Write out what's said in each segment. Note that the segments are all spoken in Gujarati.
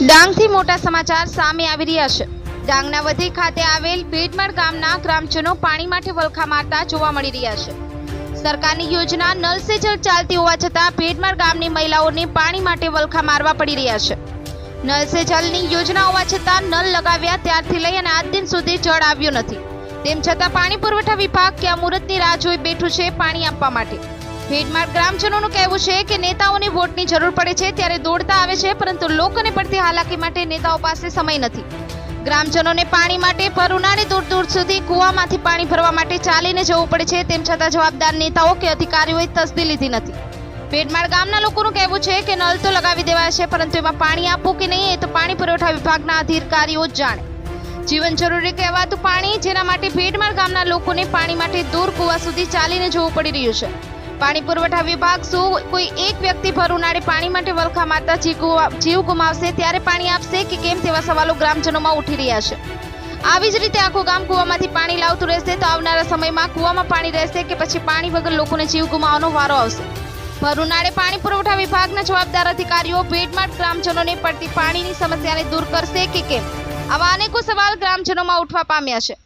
મોટા સમાચાર સામે આવી રહ્યા છે. ડાંગના વધી ખાતે આવેલ ભેટમાળ ગામના ગ્રામજનો પાણી માટે વલખા મારતા જોવા મળી રહ્યા છે. સરકારની યોજના નલ સે જલ ચાલતી હોવા છતાં ભેટમાળ ગામની મહિલાઓને પાણી માટે વલખા મારવા પડી રહ્યા છે. નલ સે જલની યોજના હોવા છતાં નલ લગાવ્યા ત્યારથી લઈ અને આજ દિન સુધી જળ આવ્યું નથી. તેમ છતાં પાણી પુરવઠા વિભાગ ક્યાં મુહૂર્તની રાહ જોઈ બેઠું છે પાણી આપવા માટે. ભેટમાળ ગ્રામજનોનું કહેવું છે કે નેતાઓને વોટની જરૂર પડે છે ત્યારે દોડતા આવે છે, પરંતુ લોકોને પડતી હાલાકી માટે નેતાઓ પાસે સમય નથી. ગ્રામજનોને પાણી માટે પર ઉનાળે દૂર દૂર સુધી કૂવામાંથી પાણી ભરવા માટે ચાલીને જવું પડે છે, તેમ છતાં જવાબદાર નેતાઓ કે અધિકારીઓએ તસદી લીધી નથી. ભેટમાળ ગામના લોકોનું કહેવું છે કે નળ તો લગાવી દેવાય છે, પરંતુ એમાં પાણી આપવું કે નહીં એ તો પાણી પુરવઠા વિભાગના અધિકારીઓ જ જાણે. જીવન જરૂરી કહેવાતું પાણી, જેના માટે ભેટમાળ ગામના લોકોને પાણી માટે દૂર કૂવા સુધી ચાલીને જવું પડી રહ્યું છે. પાણી પુરવઠા વિભાગ શું કોઈ એક વ્યક્તિ ભર ઉનાળે પાણી માટે વલખા મારતા જીવ ગુમાવશે, ત્યારે પાણી આપશે કે કેમ તેવા સવાલો ગ્રામજનોમાં ઉઠી રહ્યા છે. આવી જ રીતે આખું ગામ કૂવામાંથી પાણી લાવતું રહેશે તો આવનારા સમયમાં કૂવામાં પાણી રહેશે કે પછી પાણી વગર લોકોને જીવ ગુમાવવાનો વારો આવશે. ભર ઉનાળે પાણી પુરવઠા વિભાગના જવાબદાર અધિકારીઓ ભેટમાટ ગ્રામજનોને પડતી પાણીની સમસ્યાને દૂર કરશે કે કેમ? આવા અનેકો સવાલ ગ્રામજનોમાં ઉઠવા પામ્યા છે.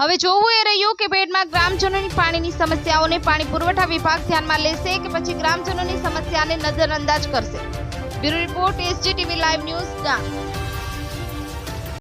હવે જોવું એ રહ્યું કે બેડમાં ગ્રામજનોની પાણીની સમસ્યાઓને પાણી પુરવઠા વિભાગ ધ્યાનમાં લેશે કે પછી ગ્રામજનોની સમસ્યાને નજરઅંદાજ કરશે. Bureau report SG TV live news Dang.